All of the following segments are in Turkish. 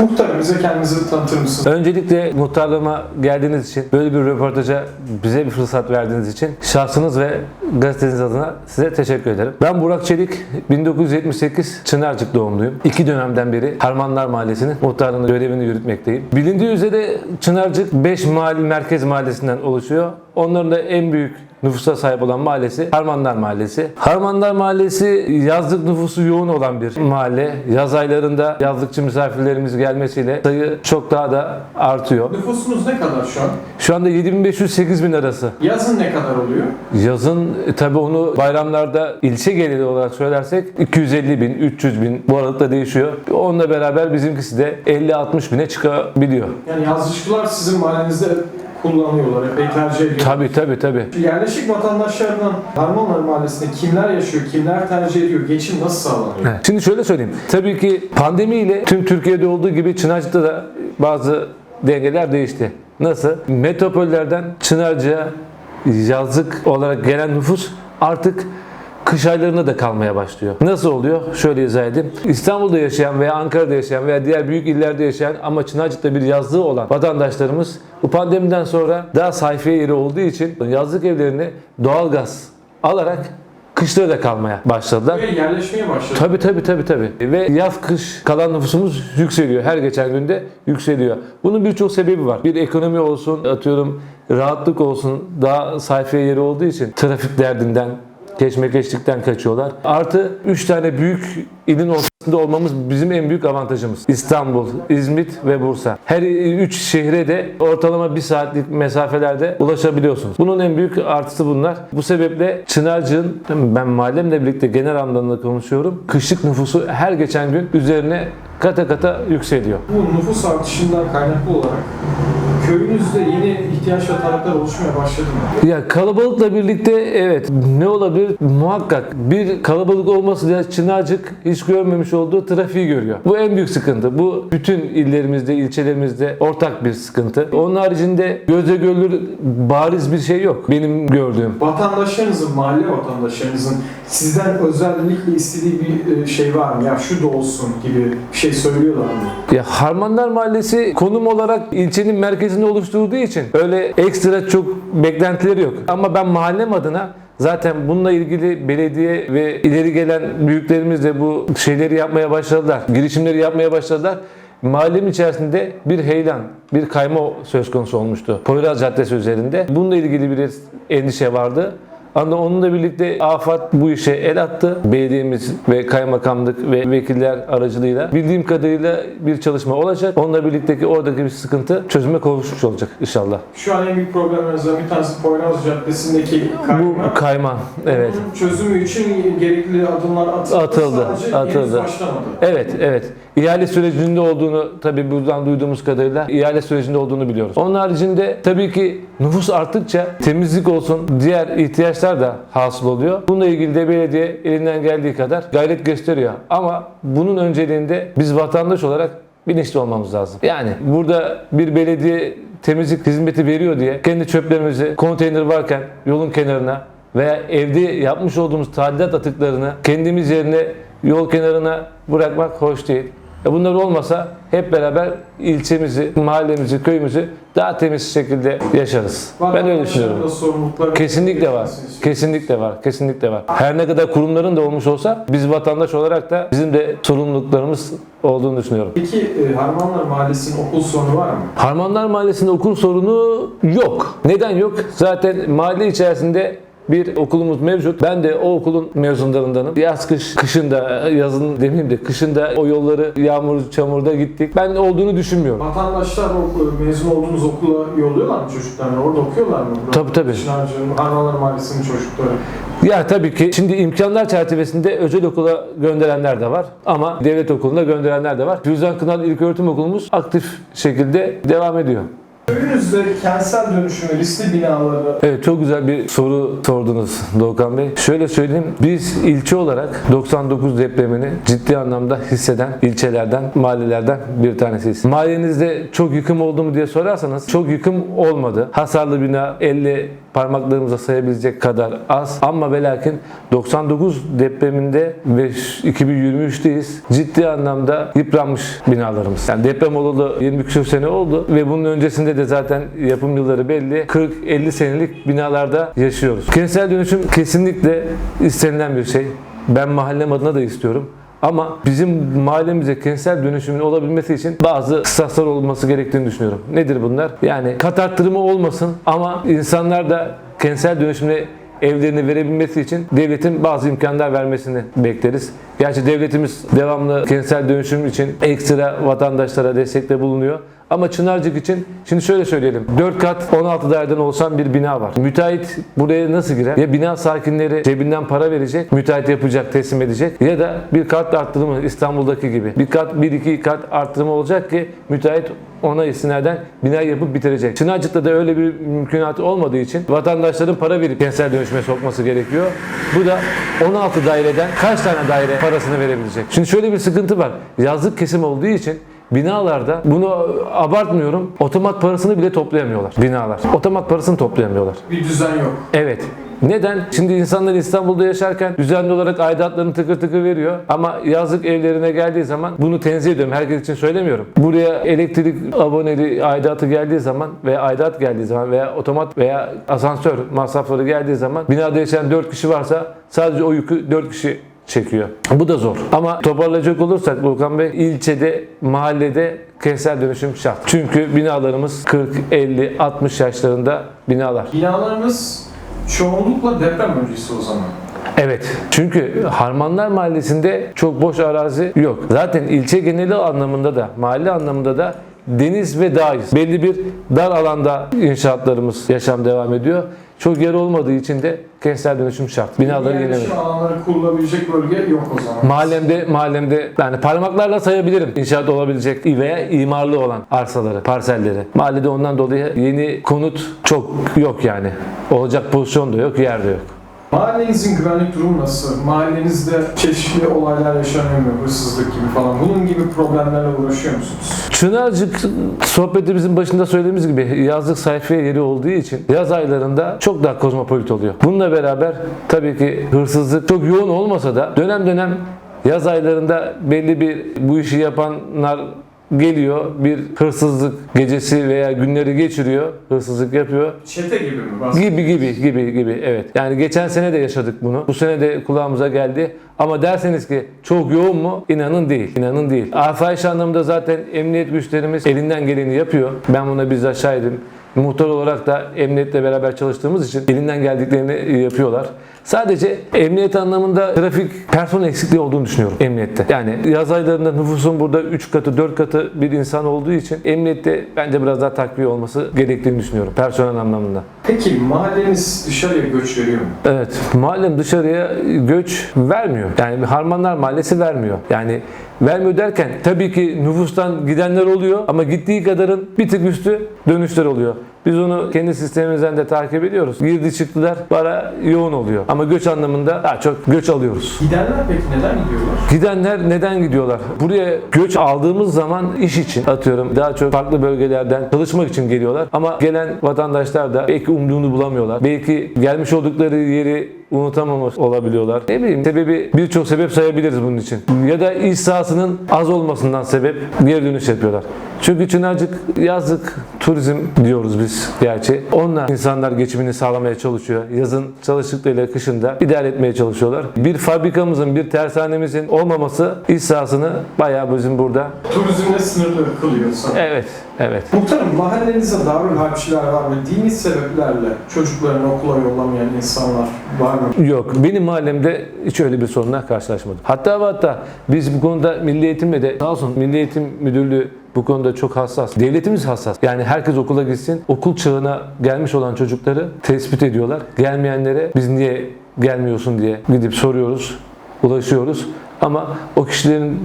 Muhtarım bize kendinizi tanıtır mısınız? Öncelikle muhtarlığıma geldiğiniz için, böyle bir röportaja bize bir fırsat verdiğiniz için şahsınız ve gazeteniz adına size teşekkür ederim. Ben Burak Çelik, 1978 Çınarcık doğumluyum. İki dönemden beri Harmanlar Mahallesi'nin muhtarlığını görevini yürütmekteyim. Bilindiği üzere Çınarcık 5 mahalle merkez mahallesinden oluşuyor. Onların da en büyük nüfusa sahip olan mahallesi Harmanlar Mahallesi. Harmanlar Mahallesi yazlık nüfusu yoğun olan bir mahalle. Yaz aylarında yazlıkçı misafirlerimiz gelmesiyle sayı çok daha da artıyor. Nüfusunuz ne kadar şu an? Şu anda 7500-8000 arası. Yazın ne kadar oluyor? Yazın e, tabi onu bayramlarda ilçe geneli olarak söylersek 250 bin, 300 bin bu aralıkta değişiyor. Onunla beraber bizimkisi de 50-60 bine çıkabiliyor. Yani yazlıkçılar sizin mahallenizde kullanıyorlar, epey tercih ediyor. Tabi tabi tabi. Yerleşik vatandaşlardan Harmanlar Mahallesi'nde kimler yaşıyor, kimler tercih ediyor, geçim nasıl sağlanıyor? Evet. Şimdi şöyle söyleyeyim. Tabii ki pandemiyle tüm Türkiye'de olduğu gibi Çınarcık'ta da bazı dengeler değişti. Nasıl? Metropollerden Çınarcık'a yazlık olarak gelen nüfus artık kış aylarında da kalmaya başlıyor. Nasıl oluyor? Şöyle izah edeyim. İstanbul'da yaşayan veya Ankara'da yaşayan veya diğer büyük illerde yaşayan ama Çınarcık'ta bir yazlığı olan vatandaşlarımız bu pandemiden sonra daha sayfiye yeri olduğu için yazlık evlerini doğalgaz alarak kışları da kalmaya başladılar. Buraya yerleşmeye başladı. Tabii tabii tabii tabii. Ve yaz kış kalan nüfusumuz yükseliyor. Her geçen günde yükseliyor. Bunun birçok sebebi var. Bir ekonomi olsun, atıyorum rahatlık olsun, daha sayfiye yeri olduğu için trafik derdinden, keşmekeşlikten kaçıyorlar. Artı 3 tane büyük ilin ortasında olmamız bizim en büyük avantajımız. İstanbul, İzmit ve Bursa. Her 3 şehre de ortalama 1 saatlik mesafelerde ulaşabiliyorsunuz. Bunun en büyük artısı bunlar. Bu sebeple Çınarcık'ın ben mahallemle birlikte genel anlamda konuşuyorum. Kışlık nüfusu her geçen gün üzerine kata kata yükseliyor. Bu nüfus artışından kaynaklı olarak köyünüzde yeni ihtiyaç ve talepler oluşmaya başladı mı? Ya kalabalıkla birlikte evet ne olabilir? Muhakkak bir kalabalık olmasıyla Çınarcık hiç görmemiş olduğu trafiği görüyor. Bu en büyük sıkıntı. Bu bütün illerimizde, ilçelerimizde ortak bir sıkıntı. Onun haricinde göze görülür bariz bir şey yok benim gördüğüm. Vatandaşlarınızın, mahalle vatandaşlarınızın sizden özellikle istediği bir e, şey var mı? Ya şu da olsun gibi bir şey söylüyorlar mı? Ya Harmanlar Mahallesi konum olarak ilçenin merkezini oluşturduğu için öyle ekstra çok beklentileri yok. Ama ben mahallem adına zaten bununla ilgili belediye ve ileri gelen büyüklerimiz de bu şeyleri yapmaya başladılar. Girişimleri yapmaya başladılar. Mahallem içerisinde bir heyelan, bir kayma söz konusu olmuştu. Poyraz Caddesi üzerinde. Bununla ilgili bir endişe vardı. Ama onunla birlikte AFAD bu işe el attı. Belediyemiz ve kaymakamlık ve vekiller aracılığıyla bildiğim kadarıyla bir çalışma olacak. Onunla birlikteki oradaki bir sıkıntı çözüme kavuşmuş olacak inşallah. Şu an en büyük problemlerimizden bir tanesi Poyraz Caddesi'ndeki kayma. Bu kayma, evet. Bunun çözümü için gerekli adımlar atıldı. Atıldı, Sadece atıldı. Evet, evet. İhale sürecinde olduğunu tabii buradan duyduğumuz kadarıyla ihale sürecinde olduğunu biliyoruz. Onun haricinde tabii ki nüfus arttıkça temizlik olsun diğer ihtiyaçlar da hasıl oluyor. Bununla ilgili de belediye elinden geldiği kadar gayret gösteriyor. Ama bunun önceliğinde biz vatandaş olarak bilinçli olmamız lazım. Yani burada bir belediye temizlik hizmeti veriyor diye kendi çöplerimizi konteyner varken yolun kenarına veya evde yapmış olduğumuz tadilat atıklarını kendimiz yerine yol kenarına bırakmak hoş değil. E bunlar olmasa hep beraber ilçemizi, mahallemizi, köyümüzü daha temiz şekilde yaşarız. Ben öyle düşünüyorum. Kesinlikle var. Kesinlikle var. Kesinlikle var. Her ne kadar kurumların da olmuş olsa biz vatandaş olarak da bizim de sorumluluklarımız olduğunu düşünüyorum. Peki e, Harmanlar Mahallesi'nin okul sorunu var mı? Harmanlar Mahallesi'nde okul sorunu yok. Neden yok? Zaten mahalle içerisinde bir okulumuz mevcut. Ben de o okulun mezunlarındanım. Yaz kış, kışında, yazın demeyeyim de kışında o yolları yağmur, çamurda gittik. Ben olduğunu düşünmüyorum. Vatandaşlar o mezun olduğunuz okula yolluyorlar mı çocuklarını? Orada okuyorlar mı? Burada Tabii, tabii. Çınarcık'ın, Harmanlar Mahallesi'nin çocukları. Ya tabii ki şimdi imkanlar çerçevesinde özel okula gönderenler de var ama devlet okuluna gönderenler de var. Füzan Kınal İlköğretim Okulumuz aktif şekilde devam ediyor. Köyünüzde kentsel dönüşümü, riskli binaları Evet çok güzel bir soru sordunuz Doğukan Bey. Şöyle söyleyeyim biz ilçe olarak 99 depremini ciddi anlamda hisseden ilçelerden, mahallelerden bir tanesiyiz. Mahallenizde çok yıkım oldu mu diye sorarsanız çok yıkım olmadı. Hasarlı bina 50 parmaklarımıza sayabilecek kadar az. Ama ve lakin 99 depreminde ve 2023'teyiz. Ciddi anlamda yıpranmış binalarımız. Yani deprem olalı 20 küsur sene oldu ve bunun öncesinde de zaten yapım yılları belli. 40-50 senelik binalarda yaşıyoruz. Kentsel dönüşüm kesinlikle istenilen bir şey. Ben mahallem adına da istiyorum. Ama bizim mahallemize kentsel dönüşümün olabilmesi için bazı kıstaslar olması gerektiğini düşünüyorum. Nedir bunlar? Yani kat arttırımı olmasın ama insanlar da kentsel dönüşümle evlerini verebilmesi için devletin bazı imkanlar vermesini bekleriz. Gerçi devletimiz devamlı kentsel dönüşüm için ekstra vatandaşlara destekte bulunuyor. Ama Çınarcık için şimdi şöyle söyleyelim. 4 kat 16 daireden oluşan bir bina var. Müteahhit buraya nasıl girer? Ya bina sakinleri cebinden para verecek, müteahhit yapacak, teslim edecek ya da bir kat arttırımı İstanbul'daki gibi. Bir kat, bir iki kat arttırımı olacak ki müteahhit ona istinaden bina yapıp bitirecek. Çınarcık'ta da öyle bir mümkünatı olmadığı için vatandaşların para verip kentsel dönüşüme sokması gerekiyor. Bu da 16 daireden kaç tane daire parasını verebilecek? Şimdi şöyle bir sıkıntı var. Yazlık kesim olduğu için Binalarda bunu abartmıyorum. Otomat parasını bile toplayamıyorlar binalar. Otomat parasını toplayamıyorlar. Bir düzen yok. Evet. Neden? Şimdi insanlar İstanbul'da yaşarken düzenli olarak aidatlarını tıkır tıkır veriyor. Ama yazlık evlerine geldiği zaman bunu tenzih ediyorum. Herkes için söylemiyorum. Buraya elektrik aboneli aidatı geldiği zaman veya aidat geldiği zaman veya otomat veya asansör masrafları geldiği zaman binada yaşayan 4 kişi varsa sadece o yükü 4 kişi çekiyor. Bu da zor. Ama toparlayacak olursak Volkan Bey ilçede, mahallede kentsel dönüşüm şart. Çünkü binalarımız 40, 50, 60 yaşlarında binalar. Binalarımız çoğunlukla deprem öncesi o zaman. Evet. Çünkü Harmanlar Mahallesi'nde çok boş arazi yok. Zaten ilçe geneli anlamında da, mahalle anlamında da deniz ve dağız. Belli bir dar alanda inşaatlarımız yaşam devam ediyor. Çok yer olmadığı için de kentsel dönüşüm şart. Binaları yenilemek. Yerleşim alanları kurulabilecek bölge yok o zaman. Mahallemde, mahallemde yani parmaklarla sayabilirim inşaat olabilecek veya imarlı olan arsaları, parselleri. Mahallede ondan dolayı yeni konut çok yok yani. Olacak pozisyon da yok, yer de yok. Mahallenizin güvenlik durumu nasıl? Mahallenizde çeşitli olaylar yaşanıyor mu? Hırsızlık gibi falan. Bunun gibi problemlerle uğraşıyor musunuz? Çınarcık sohbetimizin başında söylediğimiz gibi yazlık sayfiye yeri olduğu için yaz aylarında çok daha kozmopolit oluyor. Bununla beraber tabii ki hırsızlık çok yoğun olmasa da dönem dönem yaz aylarında belli bir bu işi yapanlar geliyor bir hırsızlık gecesi veya günleri geçiriyor hırsızlık yapıyor Çete gibi mi? Baskı? gibi gibi gibi gibi evet. Yani geçen sene de yaşadık bunu. Bu sene de kulağımıza geldi. Ama derseniz ki çok yoğun mu? İnanın değil. İnanın değil. Asayiş anlamında zaten emniyet güçlerimiz elinden geleni yapıyor. Ben buna bizzat şahidim. Muhtar olarak da emniyetle beraber çalıştığımız için elinden geldiklerini yapıyorlar. Sadece emniyet anlamında trafik personel eksikliği olduğunu düşünüyorum emniyette. Yani yaz aylarında nüfusun burada 3 katı 4 katı bir insan olduğu için emniyette bence biraz daha takviye olması gerektiğini düşünüyorum personel anlamında. Peki mahalleniz dışarıya göç veriyor mu? Evet, mahallem dışarıya göç vermiyor. Yani Harmanlar Mahallesi vermiyor. Yani vermiyor derken tabii ki nüfustan gidenler oluyor ama gittiği kadarın bir tık üstü dönüşler oluyor. Biz onu kendi sistemimizden de takip ediyoruz. Girdi çıktılar para yoğun oluyor. Ama göç anlamında daha çok göç alıyoruz. Gidenler peki neden gidiyorlar? Gidenler neden gidiyorlar? Buraya göç aldığımız zaman iş için atıyorum daha çok farklı bölgelerden çalışmak için geliyorlar. Ama gelen vatandaşlar da belki umduğunu bulamıyorlar. Belki gelmiş oldukları yeri unutamamış olabiliyorlar. Ne bileyim sebebi birçok sebep sayabiliriz bunun için. Ya da iş sahasının az olmasından sebep geri dönüş yapıyorlar. Çünkü Çınarcık yazlık turizm diyoruz biz gerçi. Onunla insanlar geçimini sağlamaya çalışıyor. Yazın çalıştıklarıyla kışında idare etmeye çalışıyorlar. Bir fabrikamızın, bir tersanemizin olmaması iş sahasını bayağı bizim burada. Turizmle sınırlı kılıyor sanırım. Evet, evet. Muhtarım mahallenizde darül harpçiler var mı? Dini sebeplerle çocuklarını okula yollamayan insanlar var mı? Yok. Benim mahallemde hiç öyle bir sorunla karşılaşmadım. Hatta ve hatta biz bu konuda Milli Eğitim'le de sağ olsun Milli Eğitim Müdürlüğü bu konuda çok hassas. Devletimiz hassas. Yani herkes okula gitsin. Okul çağına gelmiş olan çocukları tespit ediyorlar. Gelmeyenlere biz niye gelmiyorsun diye gidip soruyoruz, ulaşıyoruz. Ama o kişilerin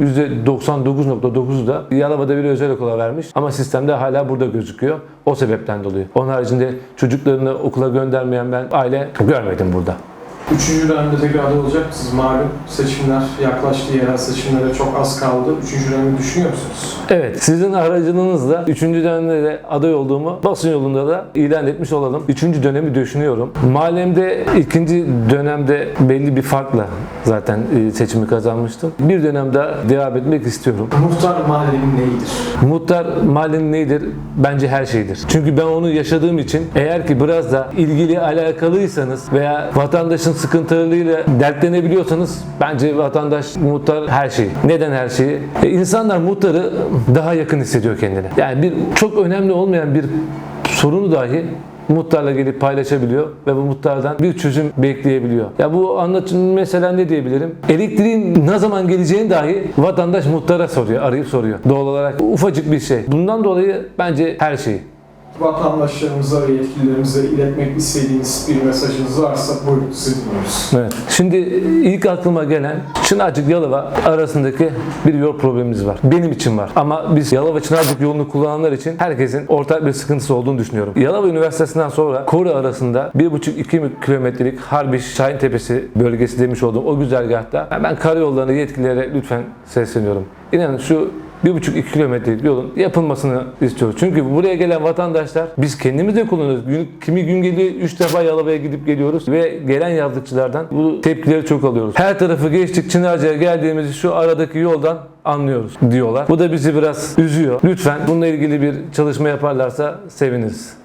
%99.9'u da Yalova'da bir özel okula vermiş ama sistemde hala burada gözüküyor. O sebepten dolayı. Onun haricinde çocuklarını okula göndermeyen ben aile görmedim burada. Üçüncü dönemde tekrar aday olacak mısınız? Malum seçimler yaklaştı, yerel seçimlere çok az kaldı. Üçüncü dönemi düşünüyor musunuz? Evet, sizin aracılığınızla 3. dönemde de aday olduğumu basın yolunda da ilan etmiş olalım. 3. dönemi düşünüyorum. Mahallemde ikinci dönemde belli bir farkla zaten e, seçimi kazanmıştım. Bir dönem daha devam etmek istiyorum. Muhtar mahallenin neyidir? Muhtar mahallenin neyidir? Bence her şeydir. Çünkü ben onu yaşadığım için eğer ki biraz da ilgili alakalıysanız veya vatandaşın sıkıntılarıyla dertlenebiliyorsanız bence vatandaş muhtar her şey. Neden her şeyi? E, insanlar muhtarı daha yakın hissediyor kendine. Yani bir çok önemli olmayan bir sorunu dahi muhtarla gelip paylaşabiliyor ve bu muhtardan bir çözüm bekleyebiliyor. Ya bu anlatım mesela ne diyebilirim? Elektriğin ne zaman geleceğini dahi vatandaş muhtara soruyor, arayıp soruyor. Doğal olarak ufacık bir şey. Bundan dolayı bence her şey. Vatandaşlarımıza ve yetkililerimize iletmek istediğiniz bir mesajınız varsa buyurun sizi dinliyoruz. Evet. Şimdi ilk aklıma gelen Çınarcık Yalova arasındaki bir yol problemimiz var. Benim için var. Ama biz Yalova Çınarcık yolunu kullananlar için herkesin ortak bir sıkıntısı olduğunu düşünüyorum. Yalova Üniversitesi'nden sonra Koru arasında 1,5-2 kilometrelik Harbiş Şahin Tepesi bölgesi demiş olduğum o güzergahta ben karayollarını yetkililere lütfen sesleniyorum. İnanın şu 1,5-2 kilometrelik yolun yapılmasını istiyoruz. Çünkü buraya gelen vatandaşlar biz kendimiz de kullanıyoruz. Gün, kimi gün geliyor 3 defa Yalova'ya gidip geliyoruz ve gelen yazlıkçılardan bu tepkileri çok alıyoruz. Her tarafı geçtik Çınarca'ya geldiğimizi şu aradaki yoldan anlıyoruz diyorlar. Bu da bizi biraz üzüyor. Lütfen bununla ilgili bir çalışma yaparlarsa seviniriz.